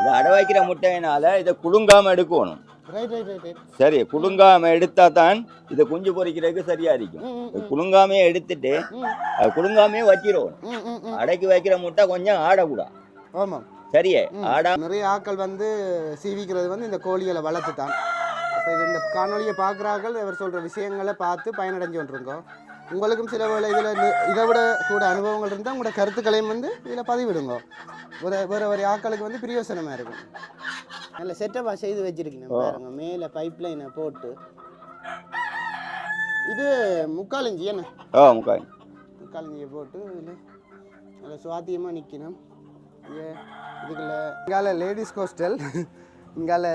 இதை அடை வைக்கிற முட்டையினால இதை குலுங்காம எடுக்கணும். சரி குலுங்காம எடுத்தா தான் இதை குஞ்சு பொறிக்கிறதுக்கு சரியா இருக்கும். குலுங்காமே எடுத்துட்டு ம் அது குலுங்காமே வச்சிரும். ம் ம் ம். அடைக்கு வைக்கிற முட்டை கொஞ்சம் ஆடக்கூடாது ஆமாம் சரியே. ஆடா. நிறைய ஆட்கள் வந்து சீவிக்கிறது வந்து இந்த கோழிகளை வளர்த்து தான் இப்போ இந்த காணொலியை பார்க்குறார்கள் அவர் சொல்கிற விஷயங்களை பார்த்து பயனடைஞ்சு கொண்டிருக்கோம். உங்களுக்கும் சில வேளை இதில் இதை விட கூட அனுபவங்கள் இருந்தால் உங்களோட கருத்துக்களையும் வந்து இதில் பதிவிடுங்க. ஒரு வேறு ஒரு ஆட்களுக்கு வந்து பிரயோசனமாக இருக்கும். நல்ல செட்டப்பாக செய்து வச்சிருக்கீங்க. பாருங்க. மேலே பைப் லைனை போட்டு. இது முக்கால் இஞ்சி என்ன? ஓ முக்காய் முக்கால் இஞ்சியை போட்டு இதில் நல்ல சுவாத்தியமாக நிற்கணும் இங்கே இதுக்குள்ள இங்கால லேடிஸ் ஹாஸ்டல் இங்கால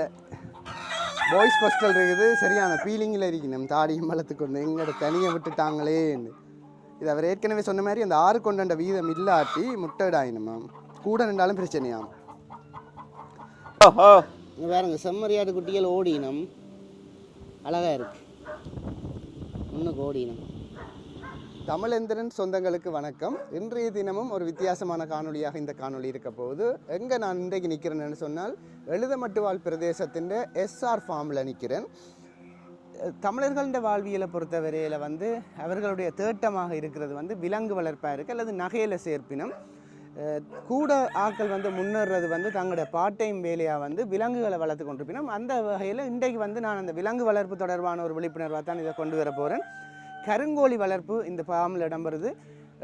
பாய்ஸ் ஹாஸ்டல் இருக்குது. சரியான ஃபீலிங்கில் இருக்கணும். தாடியும் வளர்த்து கொண்டு எங்களோட தனியை விட்டுட்டாங்களேன்னு இது அவர் ஏற்கனவே சொன்ன மாதிரி அந்த ஆறு கொண்டண்ட வீதம் இல்லாட்டி முட்டடாயினுமா கூட நின்றாலும் பிரச்சனையாம். வேறங்க செம்மறியாடு குட்டிகள் ஓடினம். அழகாக இருக்கு. இன்னும் ஓடினம். தமிழெந்திரன் சொந்தங்களுக்கு வணக்கம். இன்றைய தினமும் ஒரு வித்தியாசமான காணொலியாக இந்த காணொளி இருக்க போகுது. எங்கே நான் இன்றைக்கு நிற்கிறேன்னு சொன்னால் எழுதமட்டுவாழ் பிரதேசத்தின் எஸ்ஆர் ஃபார்மில் நிற்கிறேன் தமிழர்களின் வாழ்வியலை வாழ்வியலை பொறுத்தவரையில் வந்து அவர்களுடைய தேட்டமாக இருக்கிறது வந்து விலங்கு வளர்ப்பாக இருக்குது அல்லது நகையில் சேர்ப்பினம். கூட ஆட்கள் வந்து முன்னேறது வந்து தங்களுடைய பார்ட் டைம் வேலையாக வந்து விலங்குகளை வளர்த்து கொண்டிருப்பினோம். அந்த வகையில் இன்றைக்கு வந்து நான் அந்த விலங்கு வளர்ப்பு தொடர்பான ஒரு விழிப்புணர்வாக தான் இதை கொண்டு வர போகிறேன் கருங்கோழி வளர்ப்பு இந்த ஃபார்மில் இடம்பெறுது.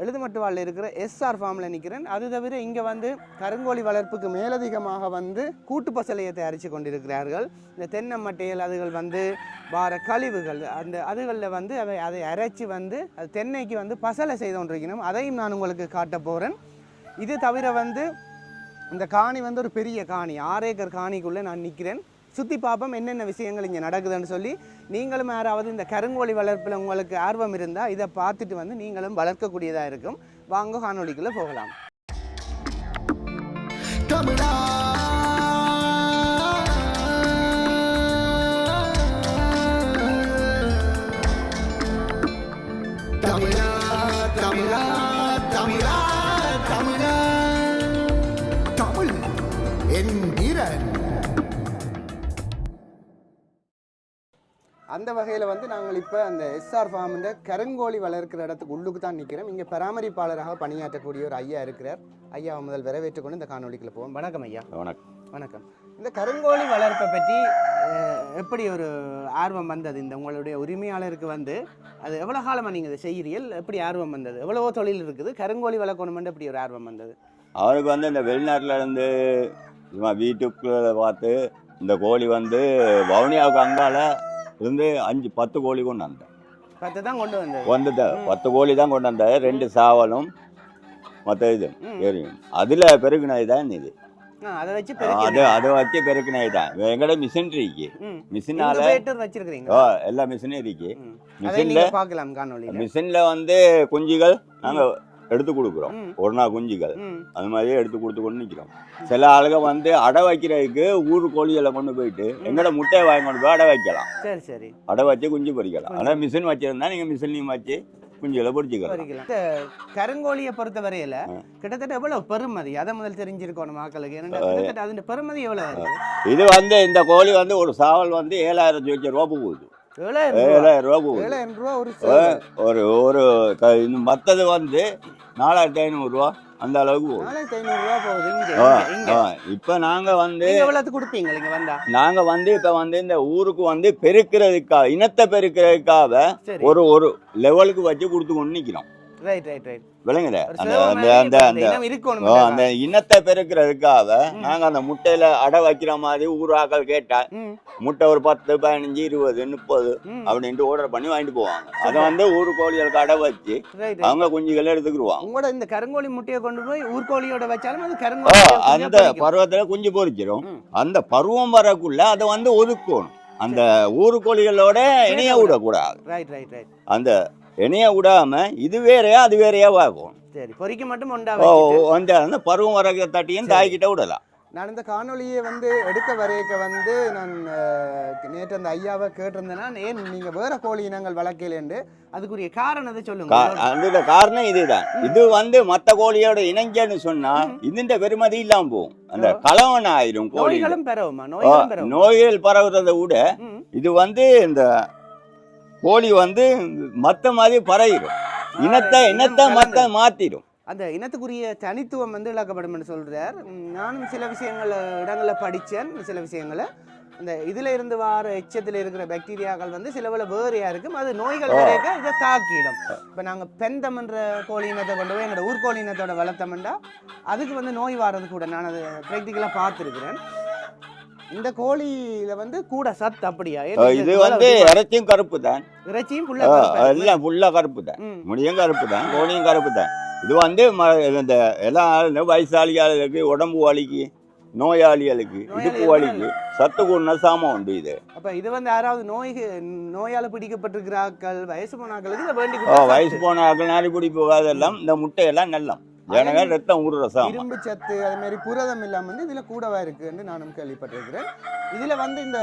எழுதுமட்டுவாளில் இருக்கிற எஸ்ஆர் ஃபார்மில் நிற்கிறேன் அது தவிர இங்கே வந்து கருங்கோழி வளர்ப்புக்கு மேலதிகமாக வந்து கூட்டு பசலையை தயாரித்து கொண்டிருக்கிறார்கள். இந்த தென்னை அதுகள் வந்து வார கழிவுகள். அந்த அதுகளில் வந்து அவை அதை அரைச்சி வந்து அது தென்னைக்கு வந்து பசலை செய்து கொண்டிருக்கணும். அதையும் நான் உங்களுக்கு காட்ட போகிறேன் இது தவிர வந்து இந்த காணி வந்து ஒரு பெரிய காணி. ஆறு ஏக்கர் காணிக்குள்ளே நான் நிற்கிறேன் சுற்றி பார்ப்போம் என்னென்ன விஷயங்கள் இங்கே நடக்குதுன்னு சொல்லி நீங்களும் யாராவது இந்த கருங்கோழி வளர்ப்பில் உங்களுக்கு ஆர்வம் இருந்தால் இதை பார்த்துட்டு வந்து நீங்களும் வளர்க்கக்கூடியதாக இருக்கும். வாங்க காணொலிக்குள்ளே போகலாம். தமிழா. தமிழா தமிழா தமிழா தமிழா. தமிழ் என்கிறன். அந்த வகையில் வந்து நாங்கள் இப்போ அந்த எஸ்ஆர் ஃபார்மிൻ്റെ கருங்கோழி வளர்க்கிற இடத்துக்கு உள்ளுக்கு தான் நிற்கிறோம் இங்கே பராமரிப்பாளராக பணியாற்றக்கூடிய ஒரு ஐயா இருக்கிறார். ஐயாவை முதல் வரவேற்றுக் கொண்டு இந்த காணொளிக்குள்ள போவோம். வணக்கம் ஐயா. வணக்கம். வணக்கம். இந்த கருங்கோழி வளர்ப்பை பற்றி எப்படி ஒரு ஆர்வம் வந்தது? இந்த உங்களுடைய உரிமையாளருக்கு வந்து அது எவ்வளோ காலமாக நீங்கள் இதை செய்கிறீர்கள்? எப்படி ஆர்வம் வந்தது? எவ்வளவோ தொழில் இருக்குது. கருங்கோழி வளர்க்கணுமென்று எப்படி ஒரு ஆர்வம் வந்தது? அவருக்கு வந்து இந்த வெளிநாட்டுல இருந்து சும்மா வீட்டுக்குள்ள பார்த்து இந்த கோழி வந்து வவுனியாவுக்கு அங்கால இருந்து அஞ்சு பத்து கோழி கொண்டு வந்தேன். பத்து தான் கொண்டு வந்தது. வந்தது. பத்து கோழி தான் கொண்டு வந்தேன். ரெண்டு சாவலும் மற்ற இது. எரியும் அதில் பெருக்கினது தான் இது. அதை வச்சு அது அதை வச்சு பெருக்கினது தான். எங்கட மிஷின் இருக்கு மிஷினால ஓ எல்லா மிஷினும் இருக்கு. மிஷின்ல பார்க்கலாம் மிஷின்ல வந்து குஞ்சுகள் நாங்க எடுத்து கொடுக்குறோம். நாள் குஞ்சுகள். அது மாதிரியே எடுத்து கொடுத்து கொண்டு நிற்கிறோம் சில ஆளுங்க வந்து அடை வைக்கிறதுக்கு ஊர் கோழிகளை கொண்டு போயிட்டு எங்கட முட்டையை வாங்கி கொண்டு போய் அடை வைக்கலாம். சரி சரி. அடை வச்சு குஞ்சு பொறிக்கலாம். ஆனால் மிஷின் வச்சிருந்தா நீங்க மிஷின்லையும் வச்சு குஞ்சுகளை பொறிச்சிக்கலாம். கருங்கோழியை பொறுத்த வரையில. கிட்டத்தட்ட எவ்வளவு பெருமதி அதை முதல் தெரிஞ்சிருக்கணும் மக்களுக்கு. கிட்டத்தட்ட அதன் பெருமதி எவ்வளவு இருக்கு இது வந்து இந்த கோழி வந்து ஒரு சாவல் வந்து ஏழாயிரம் ரூபா போகுது. ஏழாயிரம் ரூபா. ஏழாயிரம் ஒரு ஒரு மற்றது வந்து நாலாயிரத்தி ஐநூறுரூவா அந்த அளவுக்கு நாலாயிரத்தி ஐநூறு ரூபா போகுது இங்க ஆ, இங்க, இங்க. ஆ. இப்ப நாங்க வந்து எவ்வளவு கொடுப்பீங்க இங்க வந்தா? இப்ப வந்து இந்த ஊருக்கு வந்து பெருக்கிறதுக்காக இனத்தை பெருக்கிறதுக்காக ஒரு ஒரு லெவலுக்கு வச்சு கொடுத்து கொண்டு நிக்கிறோம். ரைட் ரைட் ரைட் விளங்குற ஒரு அந்த அந்த அந்த அந்த இனத்தை பெருக்கிறதுக்காக. நாங்க அந்த முட்டையில அடை வைக்கிற மாதிரி ஊராக்கள் கேட்டா முட்டை ஒரு பத்து பதினஞ்சு இருபது முப்பது. அப்படின்ட்டு ஆர்டர் பண்ணி வாங்கிட்டு போவாங்க. அதை வந்து ஊர் கோழிகளுக்கு அடை வச்சு. அவங்க குஞ்சுகளை எடுத்துக்கிடுவாங்க உங்களோட இந்த கருங்கோழி முட்டையை கொண்டு போய் ஊர்கோழியோட வச்சாலும் அது கருங்கோழி அந்த பருவத்துல குஞ்சு பொரிச்சிரும் ம். அந்த பருவம் வரக்குள்ள அதை வந்து ஒதுக்கணும். அந்த ஊர் கோழிகளோட இணைய விடக்கூடாது. ரைட் ரைட் ரைட் அந்த இணைய விடாம இது வேறையா அது வேறையா பார்க்கும் சரி பொரிக்க மட்டும் வச்சுட்டு. அந்த பருவம் வர தட்டியும் தாய்கிட்ட விடலாம். நான் இந்த காணொளியை வந்து எடுக்க வரையக்க வந்து நான் நேற்று அந்த ஐயாவை கேட்டிருந்தேன்னா ஏன் நீங்க வேற கோழி இனங்கள் வளர்க்கலேண்டு அதுக்குரிய காரணத்தை சொல்லுங்க? கா- அந்த காரணம் இதுதான். இது வந்து மத்த கோழியோட இணைஞ்சன்னு சொன்னா இதுன்ற பெருமதி இல்லாம போகும். அந்த கலவன் ஆயிரும் கோழி நோய்களும் பெறவுமா நோய்களும் பெறவும் நோய்கள் பரவுறதை விட. இது வந்து இந்த கோழி வந்து மத்த மாதிரி பரவிடும் இனத்தை இனத்தை. மத்த மாத்திடும் அந்த இனத்துக்குரிய தனித்துவம் வந்து இழக்கப்படும் சொல்றார். ம், நானும் சில விஷயங்களை இடங்களில் படித்தேன் சில விஷயங்களை. அந்த இதுல இருந்து வார எச்சத்தில் இருக்கிற பாக்டீரியாக்கள் வந்து சில வேளை வேறையா இருக்கும். அது நோய்கள் வரைக்க இதை தாக்கிடும். இப்போ நாங்கள் பெந்தம்ன்ற கோழி இனத்தை கொண்டு போய் எங்களோட ஊர்கோழி இனத்தோட வளர்த்தோம்னா அதுக்கு வந்து நோய் வாரது கூட நான் அது ப்ராக்டிக்கலாக பார்த்துருக்கிறேன். இந்த கோழியில வந்து கூட சத்து அப்படியா? இது வந்து இறைச்சியும் கருப்பு? தான் இறைச்சியும் எல்லாம் ஃபுல்லா கருப்பு தான் முடியும் கருப்பு தான் கோழியும் கருப்பு தான் இது வந்து இந்த எல்லாம் வயசாளிகளுக்கு உடம்பு வலிக்கு நோயாளிகளுக்கு இடுப்பு வலிக்கு சத்து கூடின சாமான் உண்டு இது. அப்ப இது வந்து யாராவது நோய் நோயால பிடிக்கப்பட்டிருக்கிறார்கள் வயசு கொடுத்தா வயசு சத்து. போன ஆக்கள் நாரி பிடி போகாதெல்லாம் இந்த முட்டையெல்லாம் நல்லம். எனவே ரத்தம் ஊறுற சாமான். இரும்பு சத்து அது மாதிரி புரதம் இல்லாம வந்து இதுல கூடவா இருக்குன்னு நானும் கேள்விப்பட்டிருக்கிறேன். இதுல வந்து இந்த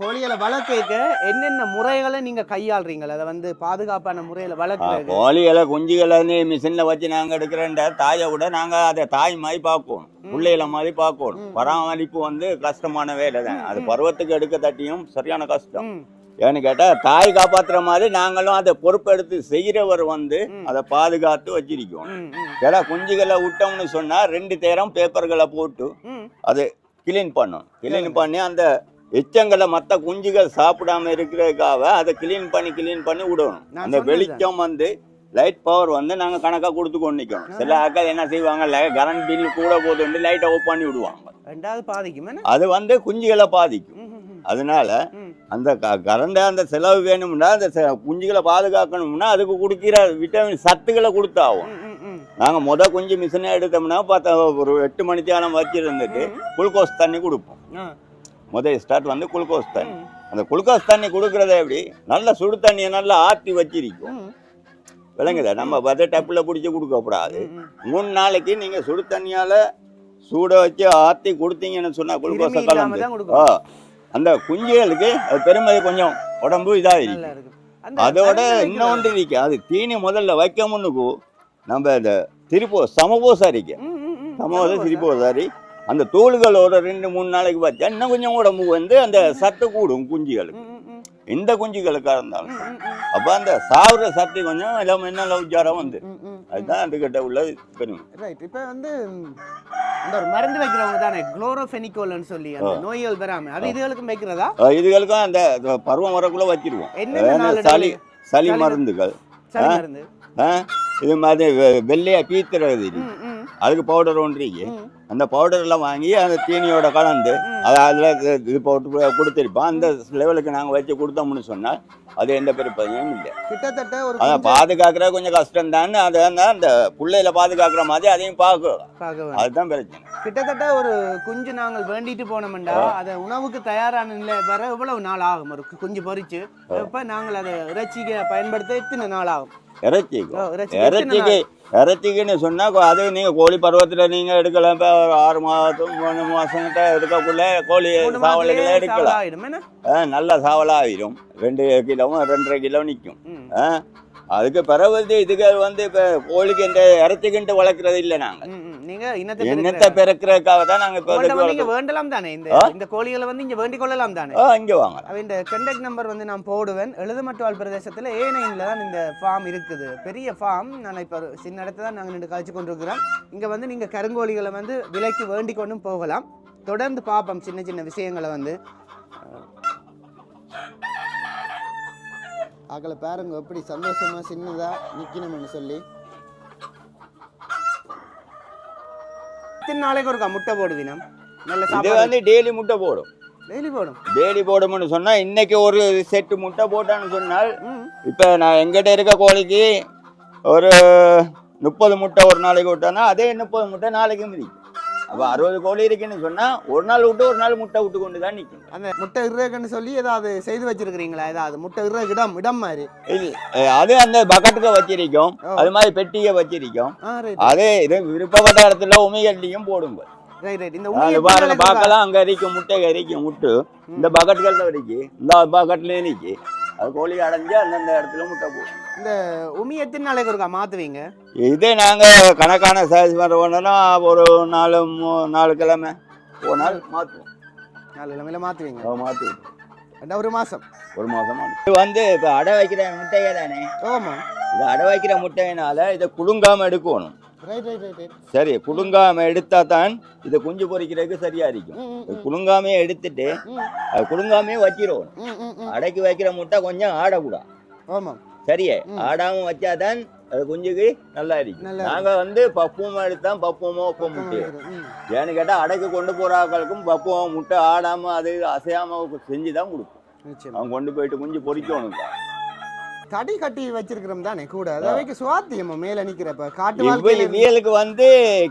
கோழிகளை வளர்க்க என்னென்ன முறைகளை நீங்க கையாளுறீங்களா? அதை வந்து பாதுகாப்பான முறையில ஆ, வளர்க்குறது கோழிகளை குஞ்சுகளை மிஷினில் வச்சு நாங்கள் எடுக்கிறேன்ற தாயை விட நாங்கள் அதை தாய் மாதிரி பார்க்கணும். பிள்ளைகள மாதிரி பார்க்கணும். பராமரிப்பு வந்து கஷ்டமான வேலை தான் அது. பருவத்துக்கு எடுக்க தட்டியும் சரியான கஷ்டம். ஏன்னு கேட்டால் தாய் காப்பாத்துற மாதிரி நாங்களும் அதை பொறுப்பெடுத்து செய்கிறவர் வந்து. அதை பாதுகாத்து வச்சிருக்கோம். ஏன்னா குஞ்சுகளை விட்டோம்னு சொன்னால் ரெண்டு தேரம் பேப்பர்களை போட்டு. அது கிளீன் பண்ணும் கிளீன் பண்ணி அந்த எச்சங்களை மற்ற குஞ்சுகள் சாப்பிடாம இருக்கிறதுக்காக அதை கிளீன் பண்ணி கிளீன் பண்ணி விடணும். அந்த. வெளிச்சம் வந்து லைட் பவர் வந்து நாங்க கணக்கா கொடுத்து கொண்டு நிக்கணும் சில ஆட்கள் என்ன செய்வாங்க கரண்ட் பில் கூட போட்டு லைட்டை ஆஃப் பண்ணி விடுவாங்க. ரெண்டாவது பாதிக்கும் அது வந்து குஞ்சுகளை பாதிக்கும். அதனால அந்த கரண்ட அந்த செலவு வேணும்னா அந்த குஞ்சுகளை பாதுகாக்கணும்னா அதுக்கு கொடுக்கிற விட்டமின் சத்துக்களை கொடுத்தாகும் ம், ம், ம். நாங்க முத குஞ்சு மிஷினை எடுத்தோம்னா பார்த்தா ஒரு எட்டு மணி நேரம் வச்சிருந்துட்டு குளுக்கோஸ் தண்ணி கொடுப்போம். முதல் ஸ்டார்ட் வந்து குளுக்கோஸ் தண்ணி. அந்த குளுக்கோஸ் தண்ணி கொடுக்கறத எப்படி? நல்ல சுடு தண்ணியை நல்லா ஆற்றி வச்சிருக்கும். விளங்குதா? நம்ம பத டப்பில் பிடிச்சி கொடுக்கக்கூடாது. மூணு நாளைக்கு நீங்க சுடு தண்ணியால சூட வச்சு ஆற்றி கொடுத்தீங்கன்னு சொன்னா குளுக்கோஸை கலந்து. ஆ. அந்த குஞ்சுகளுக்கு அது பெருமதி கொஞ்சம். உடம்பு இதா நல்லா இருக்கு. அதோட இன்னொன்று இருக்கு. அது தீனி முதல்ல வைக்க முன்னுக்கு நம்ம இந்த திருப்போ சமபோசாரிக்கு. சமபோச. திருப்போசாரி. அந்த தோள்கள் ஒரு ரெண்டு மூணு நாளைக்கு வச்சா இன்னும் கொஞ்சம் உடம்பு வந்து அந்த சத்து கூடும் குஞ்சுகளுக்கு. ம், ம், ம். எந்த குஞ்சுகளுக்கா இருந்தாலும். அப்ப அந்த சாவுற சத்து கொஞ்சம் எல்லாம் என்ன லவ்ஜாரம் வந்து. அதுதான் அதுகிட்ட உள்ள பெருமை. ரைட் இப்போ வந்து அந்த ஒரு மருந்து வைக்கிறவங்க தானே குளோரோஃபெனிகோல்னு சொல்லி அந்த நோய்கள் வராம அது இதுகளுக்கும் வைக்கிறதா? இதுகளுக்கும் அந்த பருவம் வரக்குள்ள வச்சிருவோம். நாள் சளி சளி மருந்துகள். இது மாதிரி வெள்ளையா பீத்துறது. அதுக்கு பவுடர் ஒன்று இருக்கு. ம், அந்த பவுடர் எல்லாம் வாங்கி அந்த தீனியோட கலந்து. அதை அதில் இது போட்டு கொடுத்துருப்போம் அந்த லெவலுக்கு நாங்கள் வச்சு கொடுத்தோம்னு சொன்னால் அது எந்த பெருப்பதையும் இல்லை கிட்டத்தட்ட ஒரு அதை குஞ்சு பாதுகாக்கிறது கொஞ்சம் கஷ்டம் தான் அதை அந்த பிள்ளையில பாதுகாக்கிற மாதிரி அதையும் பார்க்க பார்க்க வேணும். அதுதான் பிரச்சனை கிட்டத்தட்ட ஒரு குஞ்சு நாங்கள் வேண்டிட்டு போனோம்டா. அதை உணவுக்கு தயாரான நிலை வர எவ்வளவு நாள் ஆகும்? ஒரு குஞ்சு பொரிச்சு அப்ப நாங்கள் அதை இறைச்சிக்கு பயன்படுத்த எத்தனை நாள் ஆகும்? இறைச்சிக்கு? ஓ, இறைச்சிக்கு இறைச்சிக்குன்னு சொன்னா அது நீங்க கோழி பருவத்துல நீங்க எடுக்கலாம். இப்ப ஒரு ஆறு மாதம் மூணு மாசம் கிட்ட எடுக்கக்குள்ள கோழி சாவல்களை எடுக்கலாம். நல்ல சாவலாயிரும். ரெண்டு கிலோவும் ரெண்டரை கிலோ நிற்கும் ம். அதுக்கு பிறகு வந்து இதுக்கு வந்து இப்ப கோழிக்கு இந்த இறைச்சிக்கிட்டு வளர்க்கறது இல்லை நாங்க. ம், ம். நீங்க இனத்தை எண்ணத்தை பிறக்கிறதுக்காக தான் நாங்க இப்ப உங்கள்ட்ட இதுக்கு வந்து நீங்க வளர்க்கறோம். வேண்டலாம் தானே? இந்த? இந்த கோழிகளை வந்து இங்க வேண்டிக் கொள்ளலாம் தானே? ஆ இங்க வாங்க. இந்த கண்டக்ட் நம்பர் வந்து நான் போடுவேன். எழுதுமட்டுவாள் பிரதேசத்தில் ஏனையில் தான் இந்த ஃபார்ம் இருக்குது. பெரிய ஃபார்ம் நான் இப்போ சின்ன இடத்துல தான் நாங்கள் நின்று கழிச்சு கொண்டிருக்கிறோம். இங்கே வந்து நீங்கள் கருங்கோழிகளை வந்து விலைக்கு வேண்டிக் கொண்டும் போகலாம். தொடர்ந்து பார்ப்போம் சின்ன சின்ன விஷயங்களை வந்து. ஆக்களை பாருங்க எப்படி சந்தோஷமா சின்னதா நிக்கணும்னு சொல்லி. எத்தனை நாளைக்கு ஒருக்கா முட்டை போடுவினம்? நல்ல இது சாப்பாடு. வந்து டெய்லி முட்டை போடும். டெய்லி போடும்? டெய்லி போடும்னு சொன்னா இன்னைக்கு ஒரு செட்டு முட்டை போட்டான்னு சொன்னால் ம். இப்போ நான் எங்கிட்ட இருக்க கோழிக்கு ஒரு முப்பது முட்டை ஒரு நாளைக்கு விட்டோன்னா அதே முப்பது முட்டை நாளைக்கு மிதிக்கும் அப்போ அறுபது கோழி இருக்குன்னு சொன்னால் ஒரு நாள் விட்டு ஒரு நாள் முட்டை விட்டு கொண்டு தான் நிற்கும் அந்த முட்டை இறகுன்னு சொல்லி ஏதாவது செய்து வச்சிருக்கிறீங்களா? ஏதாவது முட்டை இறகு இடம் இடம் மாதிரி. அது அந்த பக்கெட்டுக்கு வச்சிருக்கோம். அது மாதிரி பெட்டியை வச்சிருக்கோம். அது இது விருப்பப்பட்ட இடத்துல உமிகள்லையும் போடுங்க. பார்க்கலாம். அங்க அரிக்கும் முட்டை அரிக்கும் முட்டு. இந்த பக்கெட்டுகள்ல அரிக்கு இந்த பக்கெட்லயும் நிக்கி அது கோழி அடைஞ்சு அந்தந்த இடத்துல முட்டை போடும் இந்த உமி எத்தனை நாளைக்கு ஒருக்கா மாத்துவீங்க? இதே நாங்க கணக்கான சைஸ் பண்ணோம்னா ஒரு நாலு நாலு கிழமை. ஒரு நாள் மாற்றுவோம் நாலு கிழமையில மாத்துவீங்க. மாற்றுவோம் ஒரு மாசம். ஒரு மாசமா? இது வந்து இப்போ அடை வைக்கிற முட்டையே தானே? ஆமா. இது அடை வைக்கிற முட்டையினால இதை குலுங்காம எடுக்கணும். சரி குலுங்காம எடுத்தா தான் இதை குஞ்சு பொரிக்கிறதுக்கு சரியா இருக்கும். குலுங்காமே எடுத்துட்டு அது குலுங்காமே வச்சிருவோம். ம் ம் ம். அடைக்கு வைக்கிற முட்டை கொஞ்சம் ஆடக்கூடாது. ஆமா. சரியே. ஆடாம வச்சாதான் அது குஞ்சுக்கு நல்லா இருக்கும். நாங்க வந்து பப்புவமா எடுத்தா பப்புவமோ ஒப்ப முட்டை. ஏன்னு கேட்டா அடைக்கு கொண்டு போற ஆட்களுக்கும் பப்புவம் முட்டை ஆடாம அது அசையாம செஞ்சு தான் கொடுப்போம். நிச்சயமா. அவன் கொண்டு போயிட்டு குஞ்சு பொறிக்கணும். தடி கட்டி வச்சிருக்கிறோம் தானே கூட? அதை வைக்க சுவாத்தியமா? மேல நிக்கிறப்ப காட்டு இவியலுக்கு வந்து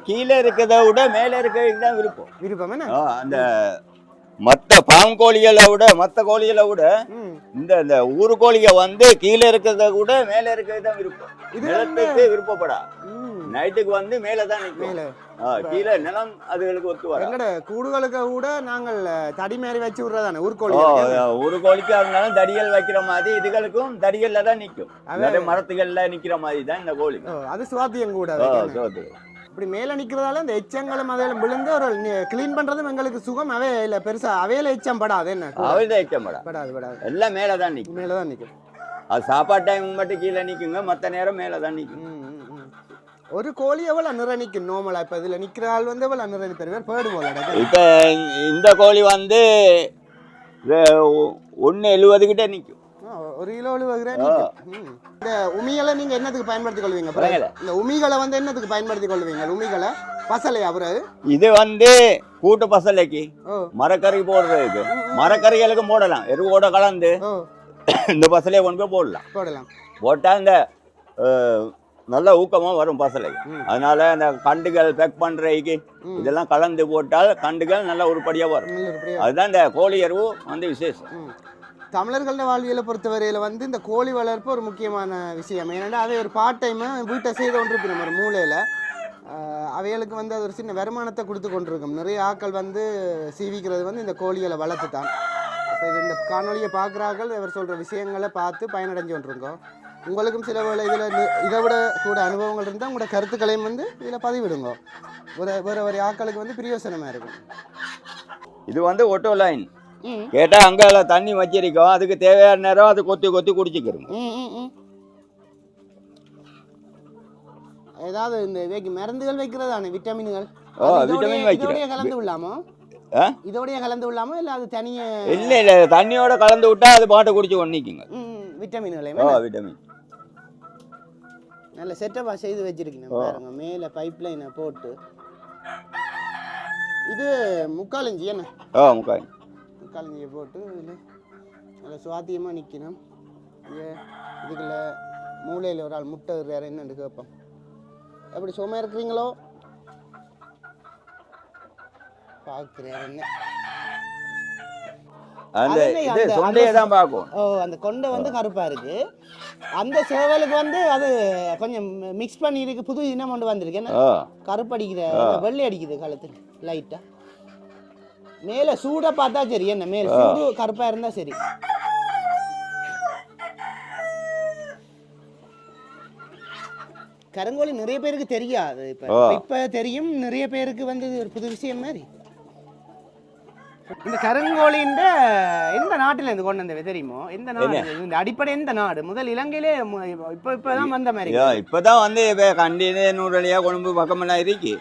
கீழே இருக்கிறத விட மேல இருக்கிறதுக்கு தான் விருப்பம். விருப்பம் என்ன? ஆ, அந்த மத்த பாங்கோழிகளை விட மத்த கோழிகளை விட. இந்த இந்த ஊரு கோழிக வந்து கீழே இருக்கிறத விட மேல இருக்கிறது தான் விருப்பம். நிலத்துக்கு விருப்பப்படா. நைட்டுக்கு வந்து மேல தான் நிற்கும். கீழே நிலம் அதுகளுக்கு ஒத்து வர எங்கட கூடுகளுக்கு கூட நாங்கள் தடி மாதிரி வச்சு விடுறதானே ஊர்கோழி ஓ, இருக்கு. ஒரு கோழிக்கு இருந்தாலும் தடிகள் வைக்கிற மாதிரி இதுகளுக்கும் தடிகள்ல தான். நிறைய மரத்துகள்ல நிக்கிற மாதிரி தான் இந்த கோழி. அது சுவாத்தியம் கூட ஓ, இப்படி மேல நிக்கிறதால இந்த எச்சங்களும் அதில் விழுந்து ஒரு கிளீன் பண்றதும் எங்களுக்கு சுகம். அவே இல்ல பெருசா அவையில எச்சம் படாது. என்ன. அவள் தான் வைக்கப்படா படாது படாது. எல்லாம் மேல தான் நிக்கும். மேலதான் நிக்கும். அது சாப்பாடு டைம் மட்டும் கீழே நிக்குங்க மத்த நேரம் மேல தான் நிக்கும். ம், ம், ம். ஒரு கோழி எவ்வளவு நிற நிக்கும் நோமலா இப்ப இதுல நிக்கிற ஆள் வந்து எவ்வளவு நிற நிப்பாரு பேர் பேடு போல இப்ப இந்த கோழி வந்து ஒன்னு எழுபது கிட்ட நிக்கும். ஒரு கிலோ வகுற இந்த உமிகளை நீங்க என்னத்துக்கு பயன்படுத்திக் கொள்வீங்க. இந்த உமிகளை வந்து என்னத்துக்கு பயன்படுத்திக் கொள்வீங்க? உமிகளை? பசலை அவரு இது வந்து கூட்டு பசலைக்கு. மரக்கறி போடுறதுக்கு. மரக்கறிகளுக்கும் போடலாம். எருவோட கலந்து இந்த பசலையை கொண்டு போய் போடலாம். போடலாம். போட்டா இந்த நல்ல ஊக்கமா வரும் பசலை. அதனால இந்த கண்டுகள் பேக் பண்றதுக்கு ம். இதெல்லாம் கலந்து போட்டால் கண்டுகள் நல்ல உருப்படியா வரும். அதுதான் இந்த கோழி எருவு வந்து விசேஷம். தமிழர்களோட வாழ்வியலை பொறுத்தவரையில் வந்து இந்த கோழி வளர்ப்பு ஒரு முக்கியமான விஷயம். ஏன்னா அவை ஒரு பார்ட் டைமு வீட்டை செய்து கொண்டிருப்பினோம் ஒரு மூலையில் அவைகளுக்கு வந்து அது ஒரு சின்ன வருமானத்தை கொடுத்து கொண்டிருக்கும். நிறைய ஆட்கள் வந்து சீவிக்கிறது வந்து இந்த கோழிகளை வளர்த்து தான் அப்போ இது இந்த காணொலியை பார்க்குறார்கள் இவர் சொல்கிற விஷயங்களை பார்த்து பயனடைஞ்சு கொண்டிருக்கோம். உங்களுக்கும் சில இதில் இதை விட கூட அனுபவங்கள் இருந்தால் உங்களோட கருத்துக்களையும் வந்து இதில் பதிவிடுங்க. ஒரு வேறு ஒரு ஆட்களுக்கு வந்து பிரயோசனமாக இருக்கும். இது வந்து ஒட்டோ லைன் ம். கேட்டா அங்க தண்ணி வச்சிருக்கோம். அதுக்கு தேவையான நேரம் அது கொத்தி கொத்தி குடிச்சிக்கிறோம். ஏதாவது இந்த மருந்துகள் வைக்கிறதானே? விட்டமின்கள். ஓ, அது இதோடயே- விட்டமின். இதோடயே கலந்து விடலாமா? இதோடய கலந்து விடலாமா? இல்ல அது தனிய இல்ல இல்ல. தண்ணியோட கலந்து விட்டா அது பாட்டை குடிச்சு ஒன்னிக்குங்க ம், விட்டமின்களை ஓ விட்டமின். நல்ல செட்டப்பா செய்து வச்சிருக்கீங்க. பாருங்க மேல பைப் லைனை போட்டு. இது முக்கால் இஞ்சி என்ன? ஓ முக்கால் இஞ்சியை போட்டு இதில் நல்ல சுவாத்தியமாக நிற்கணும். இது இதுக்குள்ள மூளையில் ஒரு ஆள் முட்டை வேறு என்னன்னு கேட்போம். எப்படி சும்மா இருக்கிறீங்களோ? பார்க்குறேன் என்ன? அந்த அந்த- கொண்டை வந்து கருப்பா இருக்கு. அந்த சேவலுக்கு வந்து அது கொஞ்சம் மிக்ஸ் பண்ணி இருக்கு. புது இனம் கொண்டு வந்திருக்கு. என்ன? ஓ கருப்பு அடிக்கிற வெள்ளை அடிக்குது கழுத்தில் லைட்டா மேல சூட பார்த்தா சரி என்ன மேல சூடு கருப்பா இருந்தா சரி. கருங்கோழி நிறைய பேருக்கு தெரியாது இப்ப. இப்ப தெரியும் நிறைய பேருக்கு வந்து ஒரு புது விஷயம் மாதிரி. இந்த கருங்கோழின்ற எந்த நாட்டுல இருந்து கொண்டு வந்தது தெரியுமோ? எந்த நாடு? இந்த அடிப்படை எந்த நாடு? முதல் இலங்கையிலே இப்ப இப்பதான் வந்த மாதிரி இப்பதான் வந்து இப்ப கண்டினு நூறுலியா கொழும்பு பக்கமெல்லாம் இருக்கு.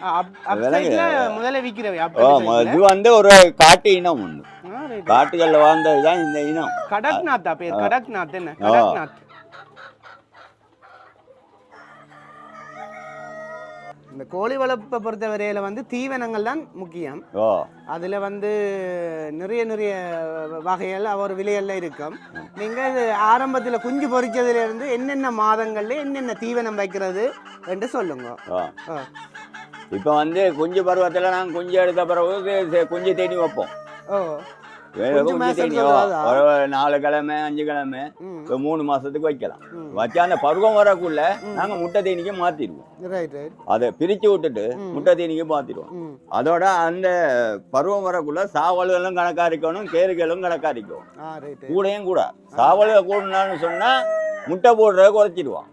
முதல்ல விக்கிறவை. இது வந்து ஒரு காட்டு இனம் ஒண்ணு. காட்டுகள்ல வாழ்ந்ததுதான் இந்த இனம். கடக்நாத்தா பேர் கடக்நாத் என்ன? கடக்நாத். இந்த கோழி வளர்ப்பை பொறுத்தவரையில வந்து தீவனங்கள் தான் முக்கியம். அதுல வந்து நிறைய நிறைய வகைகள் ஒரு விலையெல்லாம் இருக்கும். நீங்க ஆரம்பத்துல குஞ்சு பொரிச்சதுல இருந்து என்னென்ன மாதங்கள்ல என்னென்ன தீவனம் வைக்கிறது என்று சொல்லுங்க. இப்ப வந்து குஞ்சு பருவத்துல நாங்க குஞ்சு எடுத்த பிறகு குஞ்சு தேடி வைப்போம். ஓ. ஒரு நாலு கிழமை அஞ்சு கிழமை மூணு மாசத்துக்கு வைக்கலாம். வச்சா அந்த பருவம் வரக்குள்ள. நாங்க முட்டை தீனிக்கு மாத்திடுவோம். அதை பிரிச்சு விட்டுட்டு. முட்டை தீனிக்கு மாத்திடுவோம். அதோட அந்த பருவம் வரக்குள்ள சாவல்களும் கணக்கா இருக்கணும் கேருகளும் கணக்கா கூடையும் கூட. சாவலுக கூடனான்னு சொன்னா முட்டை போடுறத குறைச்சிடுவான்.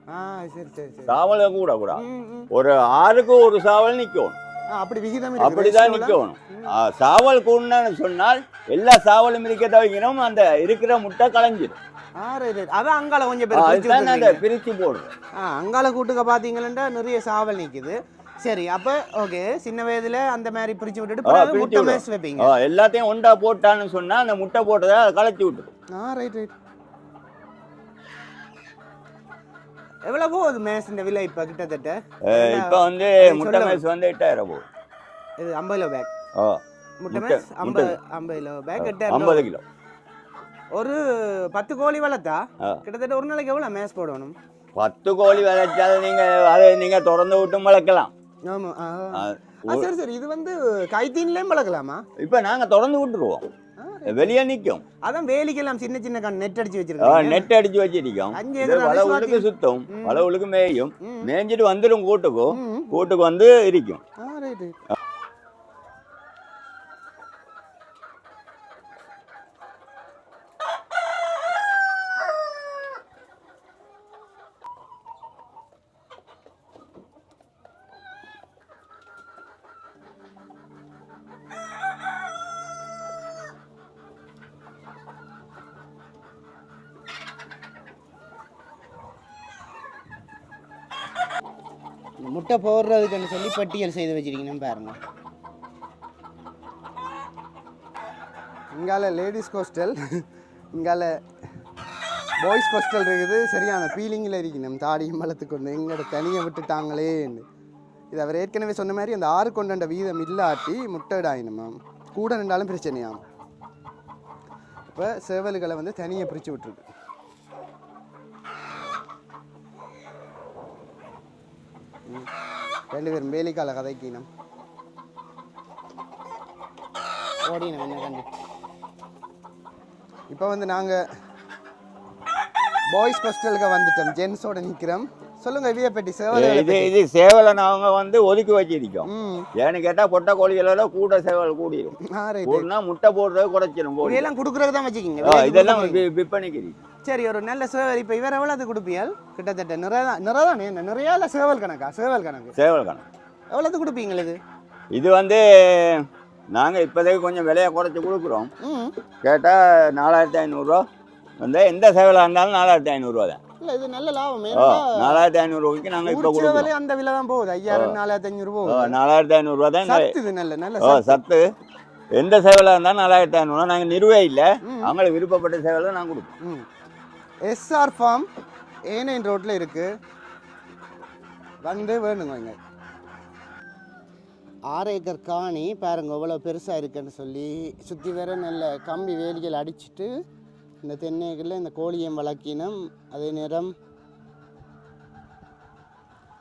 சாவலுக கூட கூட. ஒரு ஆறுக்கு ஒரு சாவல் நிக்கணும் ஆ, அப்படி விகிதம் அப்படிதான் ratio ல? நிக்கணும் ம். ஆ, சாவல் கூடன்னு சொன்னால் எல்லா சாவலும் இருக்க வைக்கணும் அந்த இருக்கிற முட்டை களைஞ்சிடும் அதான் அங்கால கொஞ்சம் பேர். பிரிச்சு போடுறோம் அங்கால கூட்டுக்க பார்த்தீங்கன்னா நிறைய சாவல் நிக்குது சரி அப்ப ஓகே சின்ன வயதுல அந்த மாதிரி பிரிச்சு விட்டுட்டு முட்டை. மேய்ச்சி வைப்பீங்க எல்லாத்தையும் ஒண்டா போட்டான்னு சொன்னா அந்த முட்டை போட்டதை களைச்சி விட்டுரும் ஆ ரைட் ரைட் எவ்வளவு போகுது மேஸ் இந்த விலை இப்ப கிட்டத்தட்ட? இப்ப வந்து முட்டை மேஸ் வந்து எட்டாயிரம் போகும் இது ஐம்பது கிலோ பேக். ஆ, முட்டை மேஸ் ஐம்பது ஐம்பது கிலோ பேக் எட்டாயிரம் ஐம்பது கிலோ. ஒரு பத்து கோழி வளர்த்தா. கிட்டத்தட்ட ஒரு நாளைக்கு எவ்வளவு மேஸ் போடணும்? பத்து கோழி விளைச்சாலும் நீங்க அதை நீங்க திறந்து விட்டும் வளர்க்கலாம். ஆமா ஆ. ஆ, ஆ, சரி சரி. இது வந்து கைத்தீன்லயும் வளர்க்கலாமா? இப்ப நாங்க திறந்து விட்டுருவோம். வெளியே நிக்கும். அதான் வேலிக்கெல்லாம் சின்ன சின்ன நெட் அடிச்சு ஆ, வச்சிருக்கேன் நெட் அடிச்சு வச்சிருக்கோம். வாத்தி- சுத்தம். உள்ளுக்கு மேயும். மேய்ஞ்சிட்டு வந்துடும் கூட்டுக்கும். கூட்டுக்கு வந்து இருக்கும் முட்டை போடுறதுக்குன்னு சொல்லி பட்டியல் செய்து வச்சிருக்கீங்கன்னு பாருங்க. இங்கால லேடிஸ் ஹாஸ்டல் இங்கால பாய்ஸ் ஹாஸ்டல் இருக்குது. சரியான ஃபீலிங்கில் இருக்கணும். தாடியும் வளர்த்துக்கொண்டு கொண்டு எங்கட தனியை விட்டுட்டாங்களேன்னு. இது அவர் ஏற்கனவே சொன்ன மாதிரி அந்த ஆறு கொண்ட வீதம் இல்லாட்டி முட்டை இடாயினுமாம் கூட நின்றாலும் பிரச்சனையாம். இப்போ சேவல்களை வந்து தனியாக பிரித்து விட்டுருக்கு. ரெண்டு பேரும் வேலிக்கால கதைக்கினம் ஓடினம் என்ன கண்டு. இப்போ வந்து நாங்கள் பாய்ஸ் ஹாஸ்டலுக்கு வந்துட்டோம். ஜென்ஸோட நிற்கிறோம் சொல்லுங்க இவிய பெட்டி சேவலை இது இது சேவலன் அவங்க வந்து ஒதுக்கி வச்சிருக்கோம். ஏன்னு கேட்டா பொட்டை கோழிகளோட கூட சேவல் கூடிடும் கூடுனா முட்டை போடுறத குறைச்சிடும் இதெல்லாம் கொடுக்குறது தான் வச்சுக்கிங்க. இதெல்லாம் விற்பனைக்கு. சரி ஒரு நல்ல சேவல். இப்போ இவர் எவ்வளவு கொடுப்பியால் கிட்டத்தட்ட நிறைய நிறைய தானே என்ன நிறையா இல்லை சேவல் கணக்கா? சேவல் கணக்கு. சேவல் கணக்கு. எவ்வளவு கொடுப்பீங்க இது? இது வந்து நாங்க இப்போதைக்கு கொஞ்சம் விலையை குறைச்சி கொடுக்குறோம். ம். கேட்டா நாலாயிரத்தி ஐநூறுரூவா வந்து எந்த சேவலாக இருந்தாலும் நாலாயிரத்தி ஐநூறுரூவா தான். இல்லை இது நல்ல லாபம். ஓ நாலாயிரத்தி ஐநூறுரூவாய்க்கு நாங்கள் இப்போ ஊர் கொடுக்குறோம். சேவலே அந்த விலை தான் போகுது. ஐயாயிரம் நாலாயிரத்தி ஓ, போகுது. நாலாயிரத்தி ஐநூறுரூவா தான். இந்த- சத்து இது நல்ல நல்ல ஓ சத்து. சத்து. எந்த சேவலாக இருந்தாலும் நாலாயிரத்தி ஐநூறுரூவா நாங்கள் நிறுவே இல்லை. அவங்களுக்கு விருப்பப்பட்ட சேவலை நான் கொடுப்போம். ம். எஸ்ஆர் ஃபார்ம் ஏனைன் ரோட்டில் இருக்குது வந்து வேணுங்க இங்கே ஆறு ஏக்கர் காணி பாருங்க எவ்வளோ பெருசாக இருக்குன்னு சொல்லி சுற்றி வேற நல்ல கம்பி வேலிகள் அடிச்சுட்டு இந்த தென்னைகளில் இந்த கோழியம் வளர்க்கினம் அதே நேரம்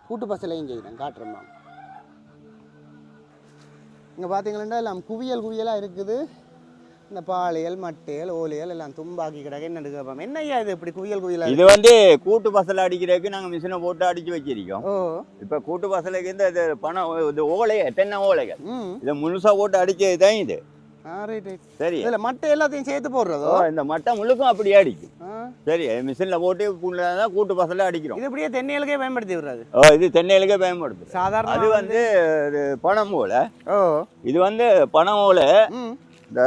கூட்டு பசலையும் செய்கிறேன் காட்டுறேம்மா இங்கே பார்த்தீங்கன்னா எல்லாம் குவியல் குவியலாக இருக்குது. இந்த பாலியல் மட்டையல் ஓலியல் எல்லாம் தும்பாக்கி கிடக்கு. என்ன கேட்போம் என்ன ஐயா இது இப்படி குவியல் குவியலா இது வந்து கூட்டு பசலை அடிக்கிறதுக்கு நாங்கள் மிஷினை போட்டு அடிச்சு வச்சிருக்கோம். ஓ. இப்போ கூட்டு பசலைக்கு இந்த இது பணம் இது ஓலை தென்னை ஓலைகள். இதை முழுசா போட்டு அடிச்சது தான் இது. சரி இதில் மட்டை எல்லாத்தையும் சேர்த்து போடுறதோ? இந்த மட்டை முழுக்கும் அப்படியே அடிக்கும். சரி மிஷினில் போட்டு தான் கூட்டு பசலை அடிக்கிறோம். இது இப்படியே தென்னையிலுக்கே பயன்படுத்தி விடுறது? ஓ இது தென்னையிலுக்கே பயன்படுது சாதாரண அது வந்து பணம் ஓலை. ஓ. இது வந்து பணம் ஓலை. இந்த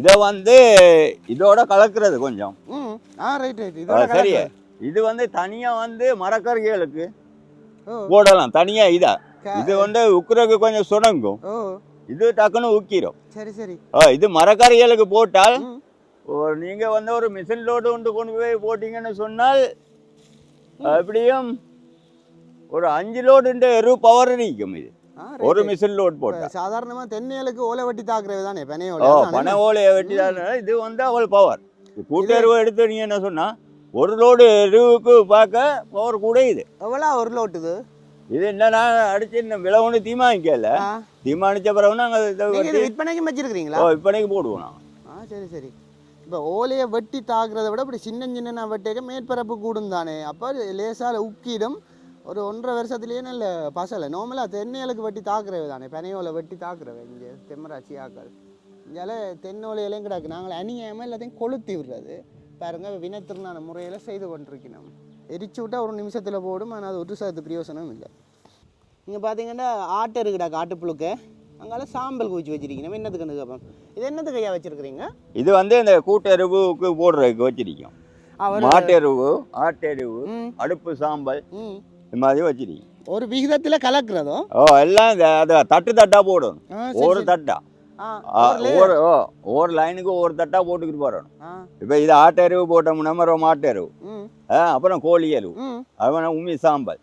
இதை வந்து இதோட கலக்கிறது கொஞ்சம். ஆ ரைட் இதோட சரி. இது வந்து தனியா வந்து மரக்கறிகளுக்கு போடலாம். தனியா இதா. இது வந்து உக்குறதுக்கு கொஞ்சம் சுணங்கும். இது டக்குன்னு உக்கிரும். சரி சரி. இது மரக்கறிகளுக்கு போட்டால் நீங்க வந்து ஒரு மிஷின் லோடு கொண்டு கொண்டு போய் போட்டீங்கன்னு சொன்னால் எப்படியும் ஒரு அஞ்சு லோடுன்ற எரு பவர் நிற்கும் இது. ஒரு மிஷின் லோட் போட்டா. சாதாரணமாக தென்னையலுக்கு ஓலை வட்டி தாக்குறது தானே ஓ பனையோலை பனை ஓலையை வெட்டி இது வந்து அவள் பவர் கூட்டு எருவை எடுத்து நீங்க என்ன சொன்னா ஒரு லோடு எருவுக்கு பார்க்க பவர் கூட இது. எவ்வளோ ஒரு லோட்டுது இது? என்னன்னா அடிச்சு இந்த விலை ஒன்று தீமாக்கல ஆ. தீர்மானிச்ச பிறகு நாங்கள் இதை இது விற்பனைக்கும் வச்சிருக்கிறீங்களா? விற்பனைக்கு போடுவோம் நாங்கள் ஆ சரி சரி. இப்போ ஓலையை வெட்டி தாக்குறத விட இப்படி சின்ன சின்ன வெட்டேக்க மேற்பரப்பு கூடும் தானே. அப்போ லேசால உக்கிடும். ஒரு ஒன்றரை வருஷத்துலேயே நல்ல பசலை. நார்மலாக தென்னைகளுக்கு வெட்டி தாக்குறவை தானே. பனையோலை வெட்டி தாக்குறவை இங்கே தெம்மராட்சி ஆக்கள். இங்கால தென்னோலையிலையும் கிடக்கு. நாங்கள் அநியாயமாக எல்லாத்தையும் கொளுத்தி விடுறது. பாருங்க வினத்திருந்தான முறையில் செய்து கொண்டிருக்கணும். எரிச்சு விட்டா ஒரு நிமிஷத்தில் போடும். ஆனால் அது ஒரு சத்து பிரயோசனம் இல்லை. இங்கே பார்த்தீங்கன்னா ஆட்டு இருக்குடா காட்டு புழுக்க. அங்கால சாம்பல் குவிச்சு வச்சிருக்கணும். என்னத்துக்கு கேட்போம் இது என்னத்துக்கு ஐயா வச்சிருக்கிறீங்க? இது வந்து இந்த கூட்டெருவுக்கு போடுறதுக்கு வச்சிருக்கோம். மாட்டெருவு ஆட்டெருவு அடுப்பு சாம்பல். இது மாதிரி வச்சிருக்கோம் ஒரு விகிதத்தில் கலக்கிறதோ? ஓ எல்லாம் அதை தட்டு தட்டா போடணும். ஆ, சரி, ஒரு. தட்டா. ஒரு. ஒரு லைனுக்கு ஒரு தட்டா போட்டுக்கிட்டு போறணும். ஆ, இப்போ இது ஆட்டெருவு போட்டோம்னா அப்புறம் மாட்டெருவு அப்புறம் கோழி எருவு. அப்புறம் உம்மி சாம்பல்.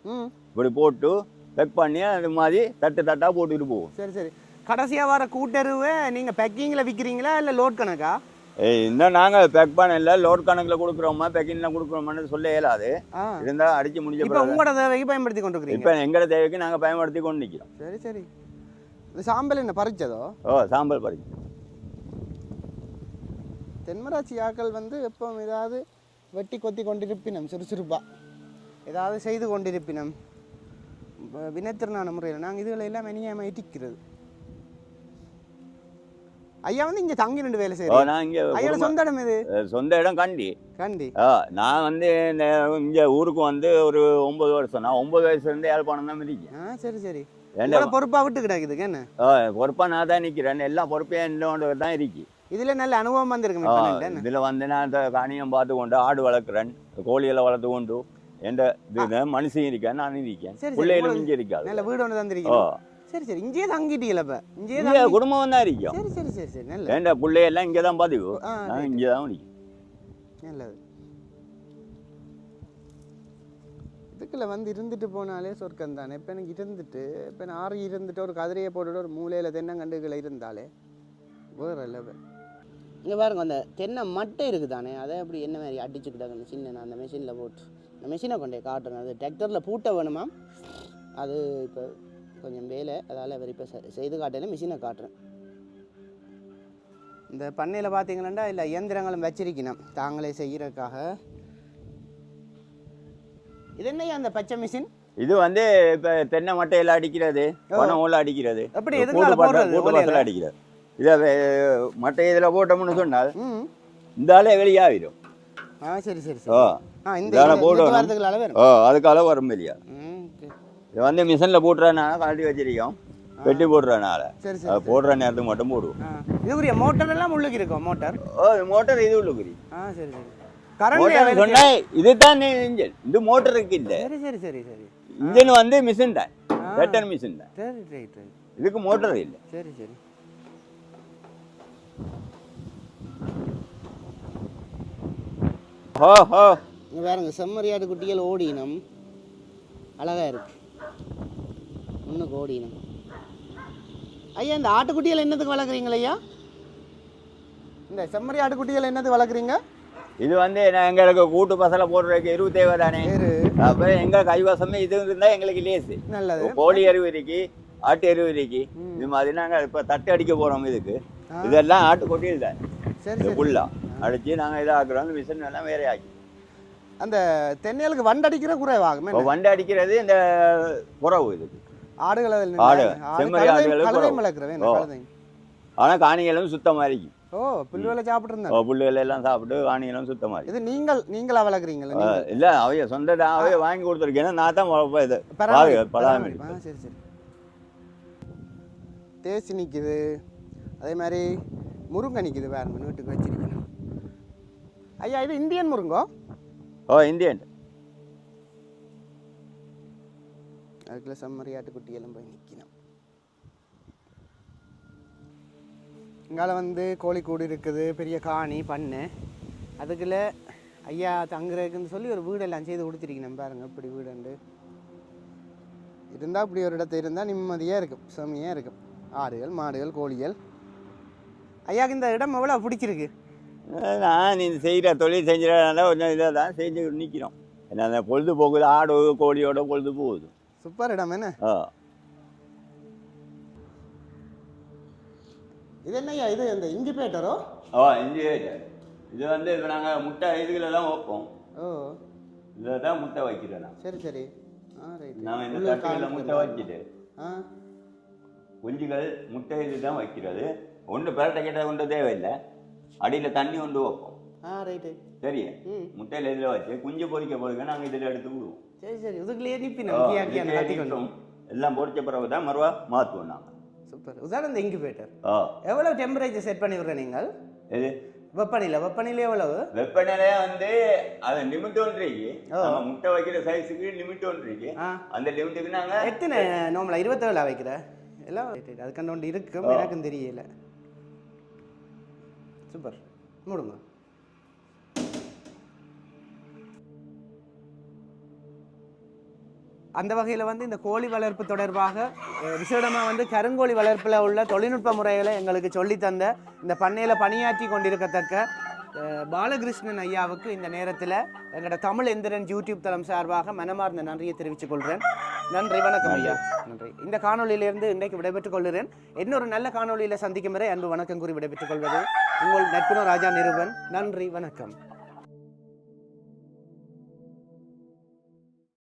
இப்படி போட்டு பெக் பண்ணி அது மாதிரி தட்டு தட்டா போட்டுக்கிட்டு போவோம். சரி சரி. கடைசியாக வர கூட்டருவை நீங்கள் பேக்கிங்கில் விற்கிறீங்களா இல்லை லோட் கணக்கா? இன்னும் நாங்கள் பெக் பண்ணல லோட் கணக்கில் கொடுக்குறோமா பெக்கிங்கில் கொடுக்குறோமான்னு சொல்ல இயலாது. இருந்தால் அடிச்சு முடிஞ்ச இப்போ உங்களோட தேவைக்கு பயன்படுத்தி கொண்டு இருக்கிறீங்க இப்போ எங்களோட தேவைக்கு நாங்கள் பயன்படுத்தி கொண்டு நிற்கிறோம் சரி சரி. இந்த சாம்பல் என்ன பறிச்சதோ? ஓ சாம்பல் பறிச்சு. தென்மராட்சி ஆக்கள் வந்து எப்போ ஏதாவது வெட்டி கொத்தி கொண்டிருப்பினம் சுறுசுறுப்பா. ஏதாவது செய்து கொண்டிருப்பினம். வினைத்திறனான முறையில். நாங்கள் இதுகளை எல்லாம் இட்டிக்கிறது ஐயா வந்து இங்கே தங்கி ரெண்டு வேலை செய்யறோம் நான் இங்கே ஐயோட சொந்த இடம் இது சொந்த இடம் கண்டி. கண்டி. நான் வந்து இந்த இங்கே ஊருக்கு வந்து ஒரு ஒன்பது வருஷம். நான் ஒன்பது வயசுலேருந்து யாழ்ப்பாணம் தான் மிதிக்கேன் ஆ சரி சரி. பொறுப்பாக விட்டு கிடக்குதுக்கு என்ன? பொறுப்பாக நான் தான் நிற்கிறேன் எல்லா பொறுப்பையும் என்னோட தான் இருக்கு. இதில் நல்ல அனுபவம் வந்திருக்கு இதுல வந்து நான் காணியம் பார்த்து கொண்டு ஆடு வளர்க்குறேன். கோழிகளை வளர்த்து கொண்டு இது மனுஷன் இருக்கேன் நான் இருக்கேன். பிள்ளைகளும் இங்கே இருக்காது நல்ல வீடு ஒன்று ஓ தந்திருக்கீங்க சரி சரி. இங்கேயே தங்கிட்டீங்களா இப்போ இங்கே குடும்பம் தான் இருக்கும் சரி சரி சரி சரி. நல்ல ஏன்டா பிள்ளையெல்லாம் இங்கே தான் ஆ, நான். இங்கே தான் நிற்கும் நல்லது. இதுக்குள்ள வந்து இருந்துட்டு போனாலே சொர்க்கம் தானே. இப்போ எனக்கு இருந்துட்டு இப்போ நான் ஆறு இருந்துட்டு ஒரு கதிரையை போட்டுட்டு ஒரு மூலையில் தென்னங்கண்டுகளை இருந்தாலே வேற லெவல். இங்கே பாருங்க அந்த தென்னை மட்டை இருக்குதானே? அதை அப்படி என்ன மாதிரி அடிச்சுக்கிட்டாங்க சின்ன நான் அந்த மெஷினில் போட்டு அந்த மெஷினை கொண்டே காட்டுறேன். அது டிராக்டரில் பூட்ட வேணுமா? அது இப்போ கொஞ்சம் வேலை அதால் அவர் இப்போ செய்து காட்டையில் மிஷினை காட்டுறேன். இந்த பண்ணையில் பார்த்தீங்கன்னா இல்லை இயந்திரங்களும் வச்சிருக்கணும். தாங்களே செய்யறதுக்காக. இது என்னையா அந்த பச்சை மிஷின் இது வந்து இப்ப தென்னை மட்டையில அடிக்கிறது பனவுல அடிக்கிறது. எப்படி கூட்டு? பசல அடிக்கிறது. இதை மட்டை இதில் போட்டோம்னு சொன்னால் இந்த ஆளே வெளியாகிடும் சரி சரி ஓ. இந்த போடணும். வாரத்துக்கு அளவு வரும் வெளியா. இது வந்து மிஷினில் போட்டுறதுனால கழட்டி வச்சிருக்கோம். வெட்டி போடுறதுனால சரி சரி அது போடுற நேரத்துக்கு மட்டும் போடுவோம். ஆ. இதுக்குரிய மோட்டர் எல்லாம் உள்ளுக்கு இருக்கும் மோட்டார்? ஓ மோட்டர் இது உள்ளுக்குறி ஆ சரி சரி. கரண்ட் மோட்டர் சொன்னா இதுதான் இன்ஜின் இது மோட்டருக்கு இல்லை சரி சரி சரி சரி. இன்ஜின் வந்து மிஷின் தான். ஆ. வெட்டர் மிஷின் தான். சரி ரைட் ரைட் இதுக்கு மோட்டர் இல்லை. சரி சரி. ஹோ ஹோ. இங்கே பாருங்க செம்மறியாடு குட்டிகள் ஓடினம் அழகா இருக்கு. முன்னுக்கு ஓடினம் ஐயா இந்த ஆட்டுக்குட்டிகள் என்னத்துக்கு வளர்க்குறீங்களா ஐயா? இந்த செம்மறி ஆட்டுக்குட்டிகள் என்னத்துக்கு வளர்க்குறீங்க? இது வந்து நான் எங்களுக்கு கூட்டு பசல போடுறதுக்கு எருவு தேவை தானே. வேறு. அப்ப எங்க கைவசமே இது இருந்தா எங்களுக்கு லேசு. நல்லது. கோழி எருவு இருக்கு ஆட்டு எருவு இருக்கு. இது மாதிரி நாங்க இப்ப தட்டு அடிக்க போறோம் இதுக்கு. இதெல்லாம் ஆட்டு கொட்டியில் தான் இது ஃபுல்லா அடிச்சு நாங்க இதாக்குறோம் அந்த மிஷின் எல்லாம் வேற ஆக்கி. அந்த தென்னைகளுக்கு வண்டடிக்கிற குறைவாகும் இப்போ வண்டி அடிக்கிறது இந்த புறவு இதுக்கு. ஆடுகள் அதில் ஆடு, செம்மறி குறைவு. வளர்க்குறேன் ஓ. கழுதை ஆனா காணிகளும் சுத்தமா இருக்கு ஓ புல்லுவலை சாப்பிட்டு இருந்தேன் புல்லுகள் எல்லாம் சாப்பிட்டு காணிகளும் சுத்தமா இருக்கு இது நீங்கள் நீங்களா வளர்க்குறீங்களா? இல்ல அவைய சொந்த அவைய வாங்கி கொடுத்துருக்கேன். நான் தான் வளர்ப்பேன் இது பராமரி- பாரு, பராமரி. பராமரி. ஆ சரி சரி. தேசி நிற்குது அதே மாதிரி முருங்கை நிற்குது வேற வீட்டுக்கு வச்சிருக்கணும் ஐயா இது இந்தியன் முருங்கோ? ஓ இந்தியன். அதுக்குள்ள செம்மறி குட்டியெல்லாம் போய் நிற்கணும் இங்கால வந்து கோழிக்கூடு இருக்குது பெரிய காணி பண்ணு. அதுக்குள்ள ஐயா தங்குறதுக்குன்னு சொல்லி ஒரு வீடெல்லாம் செய்து கொடுத்துருக்கணும் பாருங்க இப்படி வீடுண்டு. இருந்தால் இப்படி ஒரு இடத்த இருந்தால் நிம்மதியாக இருக்கும் செம்மையாக இருக்கும். ஆடுகள் மாடுகள் கோழிகள். ஐயாக்கு இந்த இடம் எவ்வளோ பிடிச்சிருக்கு? நான் இந்த செய்கிற தொழில் செஞ்சுறதுனால கொஞ்சம் இதாக தான் செஞ்சு நிற்கிறோம் ஏன்னா அந்த பொழுதுபோக்குது ஆடு கோழியோட பொழுது போகுது. சூப்பர் இடம் என்ன? ஆ. இது என்னய்யா இது? இந்த இன்குபேட்டரோ ஓ இஞ்சி இது வந்து இப்போ நாங்கள் முட்டை இதுகளை தான் வைப்போம். ஓ. இதில் தான் முட்டை வைக்கிறோம் நான் சரி சரி. ஆ ரைட் நாங்கள் இந்த தட்டுகளில் முட்டை வச்சுட்டு ஆ. குஞ்சுகள் முட்டை இது தான் வைக்கிறது. ஒன்று பெரட்டை கிட்ட கொண்டு தேவையில்லை. அடியில் தண்ணி கொண்டு வைப்போம். ஆ ரைட்டு சரியா? ம். முட்டையில் இதில் வச்சு குஞ்சு பொறிக்க பொறிக்க நாங்கள் இதில் எடுத்து விடுவோம். சரி சரி. இதுக்குள்ளேயே ஓ, நிப்பினோம் கியாக்கி அந்த இதுக்கே கட்டி கொண்டு நிற்கும். எல்லாம் பொறிச்ச பிறகு தான் மறுவா மாற்றுவோம் நாங்கள் சூப்பர். உதாரணம் இந்த இன்குபேட்டர் எவ்வளவு டெம்பரேச்சர் செட் பண்ணி விடுற நீங்கள்? இது வெப்பநிலை வெப்பநிலை எவ்வளவு? வெப்பநிலையா வந்து அது லிமிட் ஒன்று இருக்கு. ஓ. நம்ம முட்டை வைக்கிற சைஸுக்கு லிமிட் ஒன்று இருக்கு. ஆ. அந்த லிமிட்டுக்கு நாங்கள் எத்தனை நார்மலா இருபத்தேழா வைக்கிற? எல்லாம் right, right. அது கண்டு ஒன்று இருக்கும். எனக்கும் தெரியல. சூப்பர். மூடுங்க. அந்த வகையில் வந்து இந்த கோழி வளர்ப்பு தொடர்பாக விசேடமாக வந்து கருங்கோழி வளர்ப்பில் உள்ள தொழில்நுட்ப முறைகளை எங்களுக்கு சொல்லித் தந்த இந்த பண்ணையில் பணியாற்றி கொண்டிருக்கத்தக்க பாலகிருஷ்ணன் ஐயாவுக்கு இந்த நேரத்தில் எங்களோட தமிழ் எந்திரன் யூடியூப் தளம் சார்பாக மனமார்ந்த நன்றியை தெரிவித்துக் கொள்கிறேன் நன்றி வணக்கம் ஐயா. நன்றி. இந்த காணொளியிலிருந்து இன்றைக்கு விடைபெற்றுக் கொள்கிறேன். இன்னொரு நல்ல காணொளியில் சந்திக்கும் வரை அன்பு வணக்கம் கூறி விடைபெற்றுக் கொள்வது உங்கள் நட்புணர் ராஜா நிருபன். நன்றி வணக்கம்.